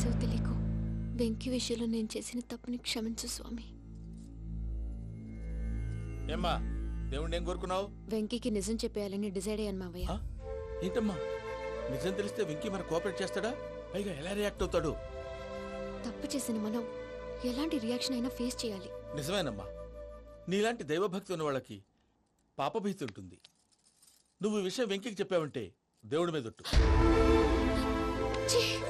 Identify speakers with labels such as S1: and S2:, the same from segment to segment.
S1: చేసావు తెలియకు. వెంకీ విషయంలో నేను చేసిన తప్పుని క్షమించు స్వామి.
S2: ఏమ్మా దేవుణ్ణి ఏం కోరుకున్నావు?
S1: వెంకీకి నిజం చెప్పేయాలని డిసైడ్ అయ్యాను మావయ్య?
S2: ఏంటమ్మా? నిజం తెలిస్తే వెంకీ మన కోఆపరేట్ చేస్తాడా? పైగా ఎలా రియాక్ట్ అవుతాడు?
S1: తప్పు చేసిన మనం ఎలాంటి రియాక్షన్ అయినా ఫేస్ చేయాలి.
S2: నిజమేనమ్మా. నీలాంటి దైవభక్తి ఉన్న వాళ్ళకి పాపభీతి ఉంటుంది. నువ్వు ఈ విషయం వెంకికి చెప్పావంటే దేవుడి మీద ఒట్టు.
S1: ఛీ!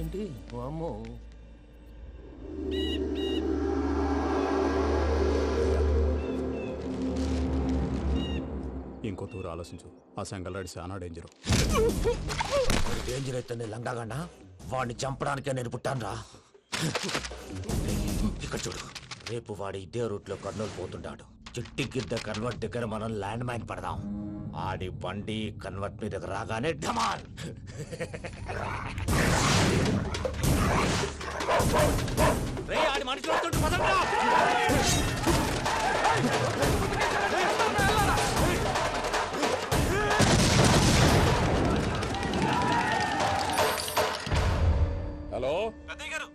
S3: ఏంటి? వామ్మో. ఇంకో తూరు ఆలోచించు. ఆ సంగల్లాడి చాలా డేంజర్
S4: డేంజర్ అయితే లంగాగండ వాడిని చంపడానికే నేను పుట్టాను రా ఇక్కడ చూడు. రేపు వాడు ఇదే రూట్లో కర్నూలు పోతుంటాడు. చిట్టి గిద్ద కన్వర్ట్ దగ్గర మనం ల్యాండ్ మైన్ పడదాం. ఆడి బండి కన్వర్ట్ మీద రాగానే ఢమాన్ రే ఆడి మనుషులు వస్తుంటే పదండ్రా.
S2: హలో?
S5: పెద్దయ్య గారు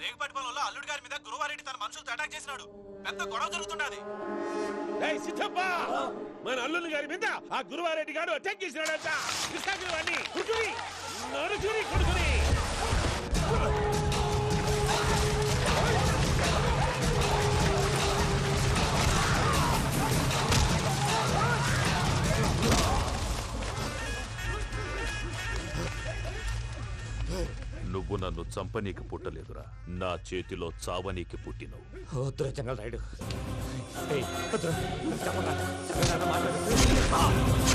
S5: రేగుపాటి పొలంలో అల్లుడి గారి మీద గురువారెడ్డి తన మనుషులతో అటాక్ చేసినాడు. పెద్ద గొడవ జరుగుతున్నది
S6: సిద్ధప్ప! మన అల్లుని గారి మీద ఆ గురువారెడ్డి గారు అటాక్ చేసినాడంట. కృష్ణాగిరి వాడిని కుడుకుని నరుచుని కొడుకుని.
S7: నువ్వు నన్ను చంపనీకి పుట్టలేదురా నా చేతిలో చావనీకి పుట్టినవు
S4: వద్దురా జంగల్ రైడ్ ఏయ్, వద్దురా. చెప్పండి. చెప్పండి, మాట్లాడు.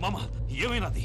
S7: మామ ఏమైనాది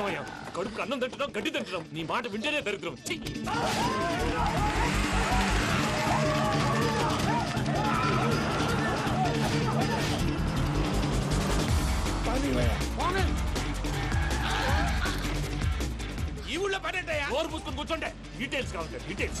S7: ఏమయ్యా?
S3: కడుపు అన్నం తింటున్నాం గడ్డి తింటున్నాం. నీ మాట వింటేనే దరిద్రం!
S2: ఈ ఊళ్ళో పడేటయ్యా
S3: నోరు మూసుకొని కూర్చోండి. డీటెయిల్స్ కావాలి డీటెయిల్స్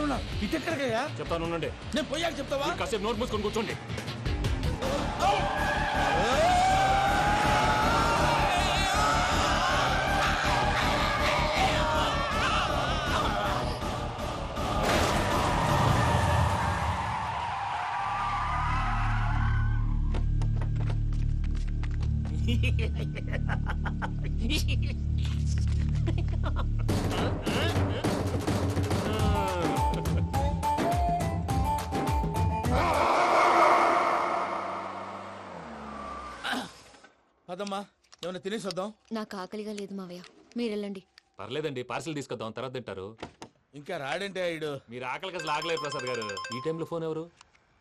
S2: ఉన్నా.
S3: చెప్తాను ఉండండి.
S2: నేను పోయాక చెప్తావా?
S3: కాసేపు నోట్ మూసుకొని కూర్చోండి.
S2: తినేసి వద్దాం
S1: నాకు ఆకలిగా లేదు మావయ్య. మీరు వెళ్ళండి
S3: పర్లేదండి పార్సిల్ తీసుకొద్దాం తర్వాత తింటారు.
S2: ఇంకా రాడంటే ఆయుడు.
S3: మీరు ఆకలికి అసలు ఆగలేదు ప్రసాద్ గారు. ఈ టైంలో ఫోన్ ఎవరు?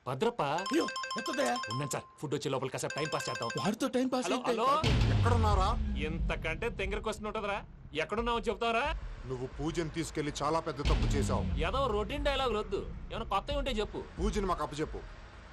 S3: భద్రప్ప?
S2: అయ్యో ఎత్తదయ్యా
S3: ఉన్నాను సార్ ఫుడ్ వచ్చే లోపల కాసేపు టైం పాస్ చేద్దాం.
S2: వాడితో టైం పాస్
S3: హలో
S2: అయితే
S3: హలో?
S8: ఎక్కడున్నారా
S3: ఇంతకంటే తెంగర క్వశ్చన్ ఉంటుందిరా. ఎక్కడున్నావు చెప్తావరా
S8: నువ్వు పూజని తీసుకెళ్ళి చాలా పెద్ద తప్పు చేశావు.
S3: ఏదో రొటీన్ డైలాగ్ వద్దు ఏమైనా కొత్తవి ఉంటే చెప్పు.
S8: పూజని మాకు అప్పచెప్పు.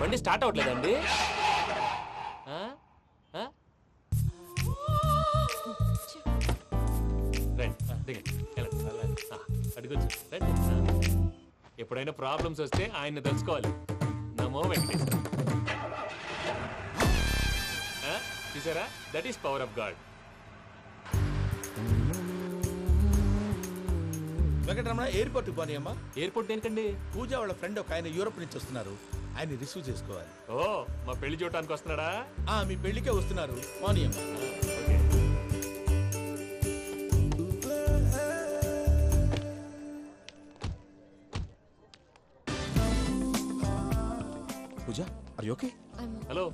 S3: బండి స్టార్ట్. ఆ, అడుగొచ్చు. ఎప్పుడైనా ప్రాబ్లమ్స్ వస్తే ఆయన్ని తెలుసుకోవాలి. నమో వెంకటేశ్వర? చూసారా? That is power of God
S2: Venkataramana ఎయిర్పోర్ట్కి పోనీ అమ్మా
S3: ఎయిర్పోర్ట్ దేనికండి?
S2: పూజ వాళ్ళ ఫ్రెండ్ ఒక ఆయన యూరోప్ నుంచి వస్తున్నారు. ఆయన రిసీవ్ చేసుకోవాలి.
S3: ఓ మా పెళ్ళి చూడటానికి వస్తున్నాడా?
S2: ఆ మీ పెళ్ళికే వస్తున్నారు. అమ్మా
S3: ఓకే
S9: ఆర్ ఓకే
S3: హలో.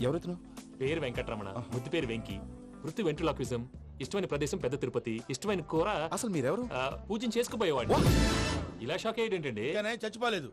S9: ఎవరెత్తును
S3: పేరు వెంకటరమణ ముద్దు పేరు వెంకి. వృత్తి వెంట్రులాక్విజం ఇష్టమైన ప్రదేశం పెద్ద తిరుపతి ఇష్టమైన కూర.
S9: అసలు మీరెవరు?
S3: ఆ, పూజను చేసుకుపోయేవాడిని. ఇలా షాక్
S2: ఆయన చచ్చిపోలేదు.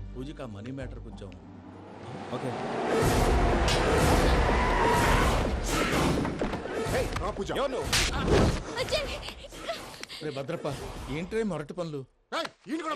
S2: పూజకి ఆ మనీ మ్యాటర్ కొంచెం
S9: ఓకే.
S8: పూజ.
S2: రే భద్రప్ప ఏంట్రే మొరటి పనులు?
S8: కూడా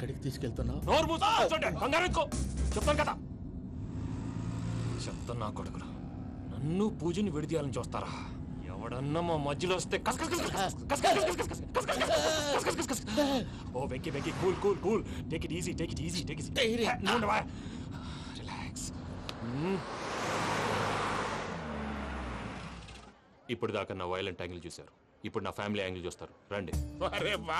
S9: ఎక్కడికి
S2: తీసుకెళ్తున్నావు
S3: నోరు. చెప్తాను కదా చెప్తాను నా కొడుకులు నన్ను పూజని విడిదీయాలని చూస్తారా ఎవడన్నా మా మధ్యలో వస్తే కస్ కస్ కస్ కస్ కస్ కస్ కస్ కస్ కస్ కస్ కస్ కస్ కస్ కస్ కస్ కస్ కస్. ఓ Venky Venky cool cool cool take it easy take it easy take it easy relax ఇప్పుడు దాకా నా వైలెంట్ యాంగిల్ చూశారు ఇప్పుడు నా ఫ్యామిలీ యాంగిల్ చూస్తారు. రండి.
S6: అరే వా!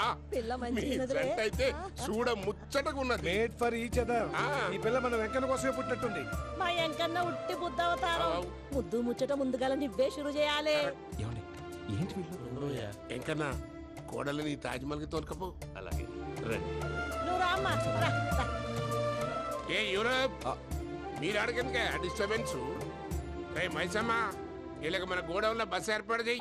S6: మీ ఫ్రెండ్ అయితే చూడ ముచ్చ ముచ్చటగా ఉన్నది.
S10: మేడ్ ఫర్ ఈచ్ అదర్ ఈ పిల్ల మన వెంకన్న కోసమే పుట్టినట్టుంది.
S11: మా ఎంకన్నా ఉట్టి బుద్ధ అవతారం. ముద్దు ముచ్చట ముందుగాల నివ్వే షురు చేయాలి.
S9: ఏమండి? ఏంటి వీళ్ళు?
S6: ఎంకన్నా కోడలిని తాజ్మహల్కి తోలుకపో.
S3: అలాగే. రండి.
S11: నువ్వు రామ్మా రా, రా.
S6: ఏ యూరప్! మీరు అడగనుక డిస్టర్బెన్స్ రే మైసమ్మ వీళ్ళకి మన గోడౌన్లో బస్సు ఏర్పాటు చేయి.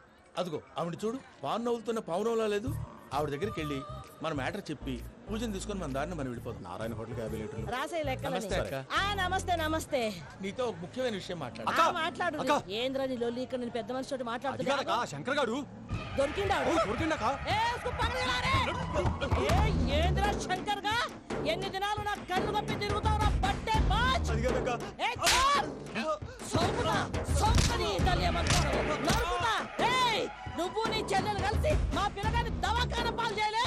S2: అదిగో ఆవిడ చూడు పాను నవ్వులుతున్న పావునవ్వులా లేదు. ఆవిడ దగ్గరికి వెళ్ళి మన మ్యాటర్ చెప్పి పూజను తీసుకొని మన దారిని మనం వెళ్ళిపోతాం.
S9: నారాయణ హోటల్
S11: రాసే లెక్కలని.
S2: నమస్తే అక్క.
S11: ఆ నమస్తే నమస్తే.
S2: నీతో ఒక ముఖ్యమైన విషయం మాట్లాడాలి.
S11: ఆ, మాట్లాడు. ఏంద్ర నీ లొల్లి ఇక్కడ నేను పెద్ద మనిషితో మాట్లాడుతున్నా
S9: శంకర్ గారు
S11: ఏ, ఉస్కు! ఏ, ఏంద్రా శంకర్గా? ఎన్ని దినాలు నా కళ్ళు కప్పి తిరుగుతావు నా బట్టే బాచ్? ఏ. నరుకుతా! ఏయ్, నువ్వు నీ చెల్లెలు కలిసి మా పిల్లగాని దవాఖాన పాలు చేయలే?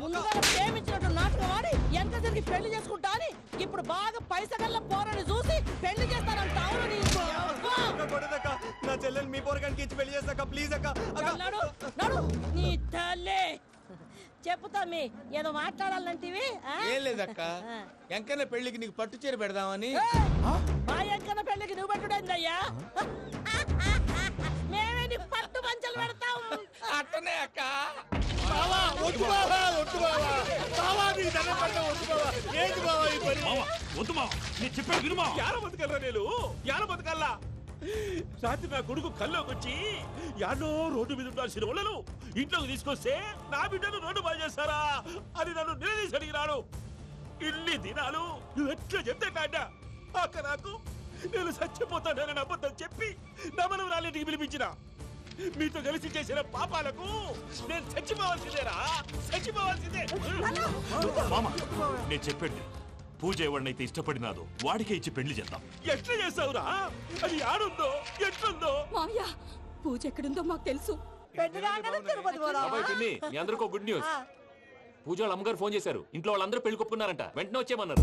S11: ముందుగా ప్రేమించినట్టు నాటకం ఆడి ఎంత తిరిగి పెళ్ళి చేసుకుంటా అని ఇప్పుడు బాగా పైసగల్ల పోరని చూసి పెళ్ళి చేస్తానంట అవును నీ
S9: చెల్లెలు మీ పోరగానికి ఇచ్చి పెళ్ళి చేస్తాక ప్లీజ్ అక్క
S11: నడు నడు నీ తల్లి. చెప్పుతా మీ ఏదో మాట్లాడాలంటివి?
S2: ఏం లేదక్క. ఎంకన్న పెళ్ళికి నీకు పట్టు చీర పెడదామని!
S11: మా ఎంకన్న పెళ్ళికి నువ్వు పెట్టుడేందయ్యా? నీ పట్టు పంచలు పెడతాం
S2: అట్టనే అక్క.
S6: బావా వద్దు బావా వద్దు బావా. బావా నీ దండం పెడతా వద్దు బావా. ఏంటి బావా ఈ పని?
S7: వద్దు నేను చెప్పే వినుమా
S6: యాడ బతకల్లా నేను? యాడ బతకల్లా? రాత్రి నా కొడుకు కల్లోకి వచ్చి యాడో రోడ్డు మీద ఉండాల్సిన వాళ్ళను ఇంట్లోకి తీసుకొస్తే నా బిడ్డను రోడ్డు బాగా చేస్తారా అని నన్ను నిలదీసి అడిగినాడు. ఇన్ని దినాలు నువ్వు ఎట్లా చెప్తే కాట అక్క నాకు నేను చచ్చిపోతానని అబద్ధం చెప్పి నమ్మను రాలింటికి పిలిపించిన. మీతో కలిసి చేసిన పాపాలకు నేను చచ్చిపోవాల్సిందేరా? చచ్చిపోవాల్సిందే.
S7: మామ నేను చెప్పండి పూజ ఎవరినైతే ఇష్టపడినాదో వాడికే ఇచ్చి పెళ్ళి చేద్దాం.
S6: ఎట్లా చేస్తావురా? అది ఆడుందో ఎట్లుందో?
S12: మావయ్య పూజ ఎక్కడుందో మాకు తెలుసు?
S3: అబ్బాయి పిన్ని మీ అందరికి ఒక గుడ్ న్యూస్. పూజ వాళ్ళ అమ్మగారు ఫోన్ చేశారు. ఇంట్లో వాళ్ళందరూ పెళ్ళి కొప్పుకున్నారంట. వెంటనే వచ్చేయమన్నారు.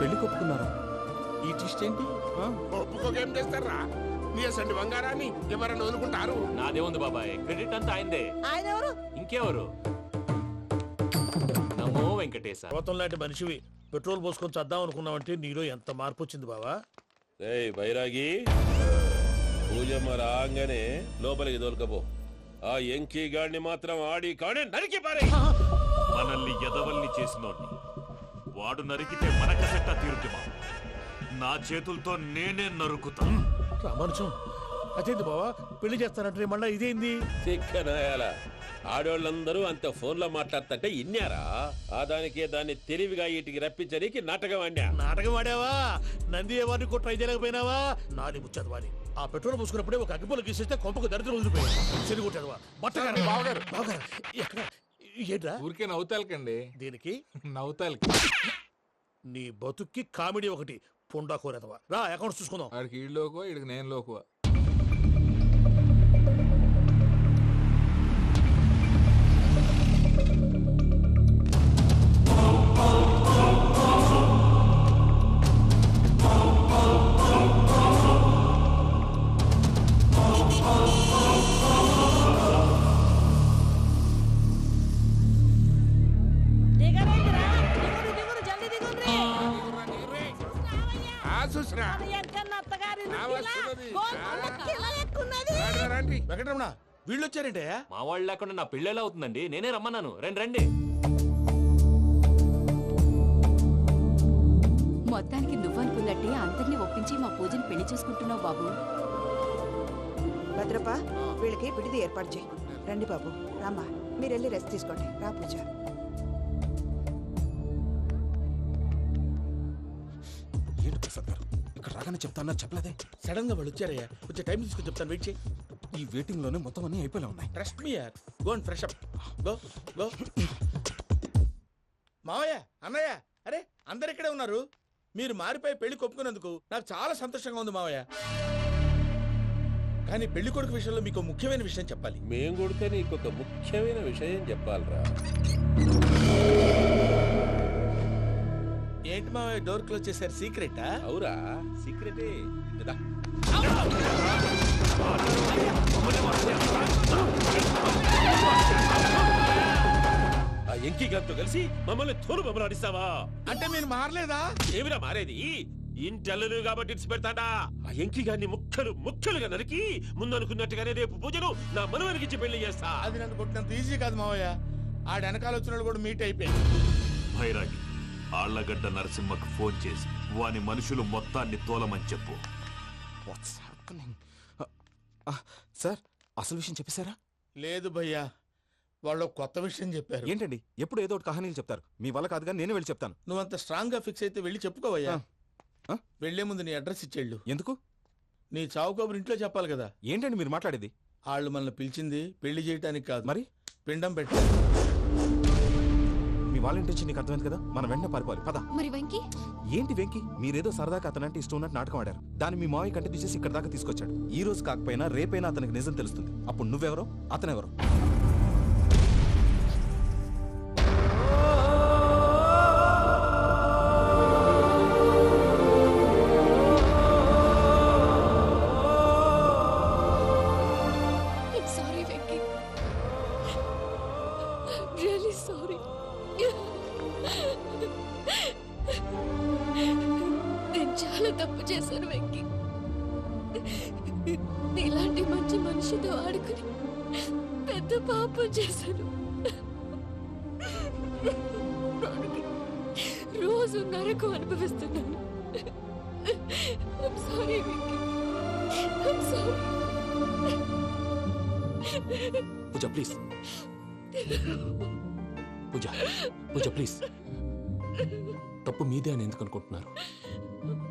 S9: పెళ్ళి కొప్పుకున్నారా?
S2: ఏంటి?
S6: ఒప్పుకోకేం చేస్తారా? నీ అసంటి బంగారాన్ని ఎవరన్నా వదులుకుంటారు?
S3: నాదే ఉంది బాబాయ్. క్రెడిట్ అంతా ఆయనదే.
S11: ఆయన ఎవరు
S3: ఇంకెవరు? నమో వెంకటేశ.
S6: పర్వతం లాంటి మనిషివి. పెట్రోల్ పోసుకొని చద్దాం అనుకున్నావంటే నీలో ఎంత మార్పు వచ్చింది బావా?
S5: ఏయ్ బైరాగి. పూజమ్మ రాగానే లోపలికి దొరకపో. ఆ ఎంకీ గాడిని మాత్రం ఆడి కాడే నరికి పారే
S7: మనల్ని ఎదవల్ని చేసినోడ్ని. వాడు నరికితే మనక సెట్ట తీరుతుమా నా చేతులతో నేనే నరుకుతా.
S6: రామానుజం అదేంది బావా? పెళ్ళి చేస్తానంటే మళ్ళా ఇదేంది?
S5: చిక్కనాయాల. ఆడోళ్ళందరూ అంత ఫోన్లో మాట్లాడుతుంటే ఇన్నారా? ఆ దానికే దాన్ని తెలివిగా వీటికి రప్పించడానికి నాటకం ఆడా
S6: నాటకం ఆడావా? నంది ఎవరిని కూడా ట్రై చేయలేకపోయినావా? నాది ముచ్చదు వాడి ఆ పెట్రోల్ పోసుకున్నప్పుడే ఒక అగ్గిపుల్ల గీసేస్తే కొంపకు దరిద్రం వదిలిపోయింది. చెరి కొట్టాడు బట్టగారు బావగారు. బావగారు ఎక్కడ? ఏంట్రా?
S13: ఊరికే నవ్వుతాలకండి.
S6: దీనికి?
S13: నవ్వుతాలకి.
S6: నీ బతుక్కి కామెడీ ఒకటి. పుండా కోరేదవా? రా అకౌంట్స్ చూసుకుందాం.
S13: ఆడికి ఈడు లోకువా ఈడికి నేను లోకువా
S2: వెంకటరమణ వీళ్ళు వచ్చారంటే?
S3: మా వాళ్ళు లేకుండా నా పెళ్ళి ఎలా అవుతుందండి? నేనే రమ్మన్నాను. రండి రండి.
S12: మొత్తానికి నువ్వనుకున్నట్టే అందరినీ ఒప్పించి మా పూజని పెళ్ళి చేసుకుంటున్నావు బాబు.
S14: భద్రప్ప వీళ్ళకి విడిది ఏర్పాటు చేయి. రండి బాబు రామ్మా. మీరు వెళ్ళి రెస్ట్ తీసుకోండి. రా పూజ.
S9: రాగానే చెప్తాను చెప్పలేదే.
S2: సడన్గా వాళ్ళు వచ్చారయ్యా కొంచెం టైం తీసుకుని చెప్తాను. వెయిట్ చేయి.
S9: ఈ వెయిటింగ్లోనే మొత్తం అన్ని అయిపోయినా ఉన్నాయి.
S2: ట్రస్ట్ మీ యార్ go and fresh up go go మావయ్య అన్నయ్య అరే అందరు ఇక్కడే ఉన్నారు. మీరు మారిపోయి పెళ్ళి కొప్పుకున్నందుకు నాకు చాలా సంతోషంగా ఉంది మావయ్య. కానీ పెళ్ళి కొడుకు విషయంలో మీకు ముఖ్యమైన విషయం చెప్పాలి.
S5: మేం కొడితే నీకు ఒక ముఖ్యమైన విషయం చెప్పాలరా.
S2: ఏంటి మావయ్య డోర్ క్లోజ్ చేశారు? సీక్రెటా?
S5: అవురా సీక్రెటే. కదా ఆ ఎంకి గారితో కలిసి మమ్మల్ని తోలు బొమ్మలాడిస్తావా?
S2: అంటే మీరు మారలేదా?
S5: ఏమిరా మారేది? ఇంటల్లు కాబట్టి ఇడిచి పెడతాడా ఆ ఎంకి గారిని ముక్కలు ముక్కలుగా నరికి ముందు అనుకున్నట్టుగానే రేపు పూజను నా మనవరికిచ్చి పెళ్ళి చేస్తా.
S2: అది నన్ను కొట్టినంత ఈజీ కాదు మావయ్య. ఆడ వెనకాల వచ్చిన వాళ్ళు కూడా మీట్ అయిపోయింది
S7: భైరాగి ఆళ్ళగడ్డ నరసింహకు ఫోన్ చేసి వాని మనుషులు మొత్తాన్ని తోలమని చెప్పు.
S9: వాట్స్ హ్యాపెనింగ్ సార్ అసలు విషయం చెప్పేశారా?
S2: లేదు భయ్యా వాళ్ళు కొత్త విషయం చెప్పారు.
S9: ఏంటండి? ఎప్పుడు ఏదో ఒకటి కహానీలు చెప్తారు. మీ వల్ల కాదుగా నేనే వెళ్ళి చెప్తాను.
S2: నువ్వంత స్ట్రాంగ్గా ఫిక్స్ అయితే వెళ్ళి చెప్పుకోవయ్యా వెళ్ళే ముందు నీ అడ్రస్ ఇచ్చేళ్ళు.
S9: ఎందుకు?
S2: నీ చావు కబురు ఇంట్లో చెప్పాలి కదా.
S9: ఏంటండి మీరు మాట్లాడేది?
S2: వాళ్ళు మనల్ని పిలిచింది పెళ్ళి చేయటానికి కాదు.
S9: మరి?
S2: పిండం పెట్టాలి.
S9: మీ వాళ్ళ ఇంటి నుంచి నీకు అర్థమైంది కదా? మనం వెంటనే పారిపోవాలి. పద.
S1: మరి వెంకీ?
S9: ఏంటి వెంకి? మీరేదో సరదాగా అతనంటే ఇష్టం ఉన్నట్టు నాటకం ఆడారు. దాన్ని మీ మావయ్య కంటే తీసేసి ఇక్కడ దాకా తీసుకొచ్చాడు. ఈ రోజు కాకపోయినా రేపైనా అతనికి నిజం తెలుస్తుంది. అప్పుడు నువ్వెవరో? అతనెవరో?
S3: పూజ. పూజ ప్లీజ్ తప్పు మీదే అని ఎందుకు అనుకుంటున్నారు?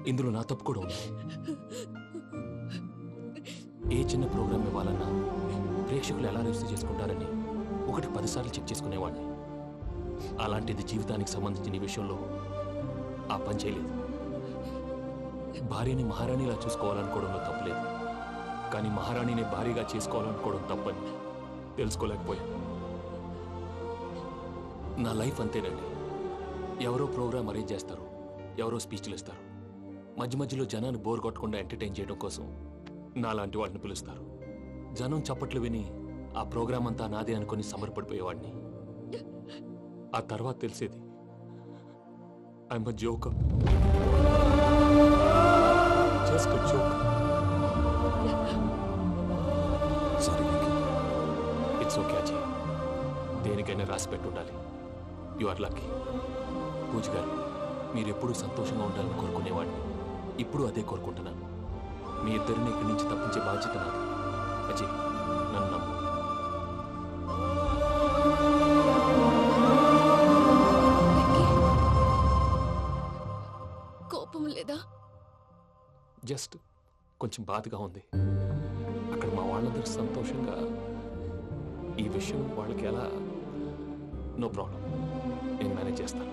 S3: ఇందులో నా తప్పు కూడా ఉంది. ఏ చిన్న ప్రోగ్రామ్ ఇవ్వాలన్నా ప్రేక్షకులు ఎలా రిసీవ్ చేసుకుంటారని ఒకటి పదిసార్లు చెక్ చేసుకునేవాడిని. అలాంటిది జీవితానికి సంబంధించిన ఈ విషయంలో ఆ పని చేయలేదు. భార్యని మహారాణిలా చూసుకోవాలనుకోవడంలో తప్పలేదు కానీ మహారాణిని భారీగా చేసుకోవాలనుకోవడం తప్పని తెలుసుకోలేకపోయాను. నా లైఫ్ అంతేనండి. ఎవరో ప్రోగ్రామ్ అరేంజ్ చేస్తారు ఎవరో స్పీచ్లు ఇస్తారు. మధ్య మధ్యలో జనాన్ని బోర్ కొట్టకుండా ఎంటర్టైన్ చేయడం కోసం నాలాంటి వాడిని పిలుస్తారు. జనం చప్పట్లు విని ఆ ప్రోగ్రామ్ అంతా నాదే అనుకుని సమర్పడిపోయేవాడిని. ఆ తర్వాత తెలిసేది I'm joke just joke sorry it's okay Ajay దేనికైనా రాసి పెట్టుండాలి. You are lucky Pooja garu మీరు ఎప్పుడూ సంతోషంగా ఉండాలని కోరుకునేవాడిని. ఇప్పుడు అదే కోరుకుంటున్నాను. మీ ఇద్దరిని ఇక్కడి నుంచి తప్పించే బాధ్యత నాది. అజయ్ నన్ను నమ్ము. కోపం లేదా? జస్ట్ కొంచెం బాధగా ఉంది. అక్కడ మా వాళ్ళందరూ సంతోషంగా ఈ విషయం వాళ్ళకి ఎలా? No problem. నేను మేనేజ్ చేస్తాను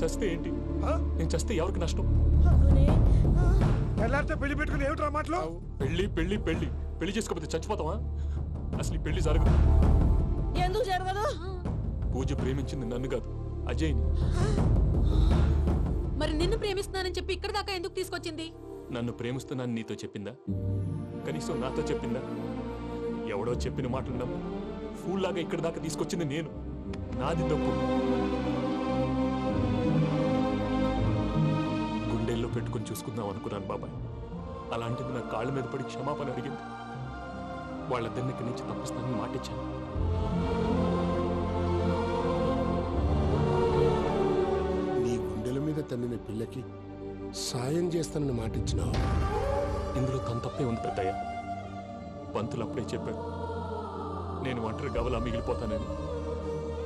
S3: చస్తే ఏంటి? నేను చస్తే ఎవరికి నష్టం?
S10: తెల్లారితే పెళ్ళి పెట్టుకుని ఏమిట్రా మాటలు?
S3: పెళ్ళి పెళ్ళి పెళ్ళి. పెళ్ళి చేసుకోకపోతే చచ్చిపోతావా? అసలు పెళ్ళి జరగదు.
S11: ఎందుకు జరగదు?
S3: పూజ ప్రేమించింది నన్ను కాదు అజయ్ని.
S15: మరి నిన్ను ప్రేమిస్తున్నానని చెప్పి ఇక్కడ దాకా ఎందుకు తీసుకొచ్చింది?
S3: నన్ను ప్రేమిస్తున్నాను నీతో చెప్పిందా? కనీసం నాతో చెప్పిందా? ఎవడో చెప్పిన మాటలు నమ్మి. ఫూల్ లాగా ఇక్కడి దాకా తీసుకొచ్చింది నేను. నాది తప్పు. గుండెల్లో పెట్టుకుని చూసుకుందాం అనుకున్నాను బాబాయ్. అలాంటిది నా కాళ్ళ మీద పడి క్షమాపణ అడిగింది. వాళ్ళిద్దరిని ఇక్కడి నుంచి తప్పిస్తానని మాటిచ్చాను.
S16: నీ గుండెల మీద తన్నిన పిల్లకి సాయం చేస్తానని మాటిచ్చినావు.
S3: ఇందులో తన తప్పే ఉంది పెద్దయ్య. పంతులు అప్పుడే చెప్పారు నేను ఒంటరి గవలా మిగిలిపోతానని.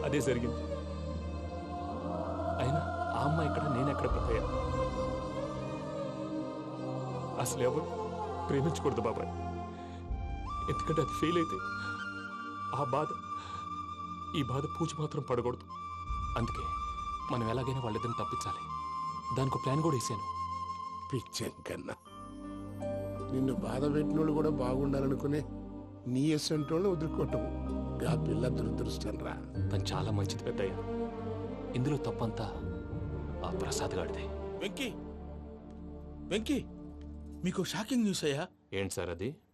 S3: అదే జరిగింది. అయినా ఆ అమ్మాయి ఎక్కడ నేనెక్కడ పెద్దయ్య? అసలు ఎవరు? ప్రేమించకూడదు బాబాయ్. ఎందుకంటే అది ఫెయిల్ అయితే ఆ బాధ ఈ బాధ పూజ మాత్రం పడకూడదు. అందుకే మనం ఎలాగైనా వాళ్ళిద్దరిని తప్పించాలి. దానికి ప్లాన్ కూడా వేసాను.
S16: పిచ్చం కన్నా నిన్ను బాధ పెట్టినోళ్ళు కూడా బాగుండాలనుకునే నీ ఎస్సంటోళ్ళు వదులుకోవటం. ఆ పిల్ల దురదృష్టం రా.
S3: తను చాలా మంచిది పెద్దయ్య. ఇందులో తప్పంతా ఆ ప్రసాద్ గాడిదే
S2: వెంకీ! వెంకీ! మీకు షాకింగ్ న్యూస్ అయ్యా?
S3: ఏంటి సార్ అది?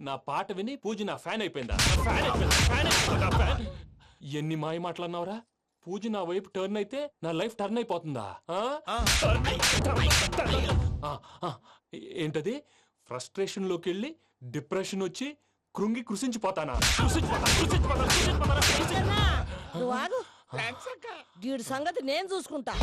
S3: నా పాట విని పూజ నా ఫ్యాన్ అయిపోయిందా ఫ్యాన్ అయిపోయిందా? ఫ్యాన్ అయిపోయిందా? నా ఫ్యాన్? ఎన్ని మాయ మాటలు అన్నావురా పూజ నా వైపు టర్న్ అయితే నా లైఫ్ టర్న్ అయిపోతుందా ఆ? టర్న్ అయి- టర్న్ అయి- టర్న్ అయి- ఆ, ఆ, ఏంటది ఫ్రస్ట్రేషన్లోకి వెళ్ళి డిప్రెషన్ వచ్చి కృంగి కృషించిపోతానా కృషించిపోతానా? కృషించిపోతానా? కృషించిపోతానా? కృషించిపోతానా?
S11: నువ్వు ఆగు వీడి సంగతి నేను చూసుకుంటా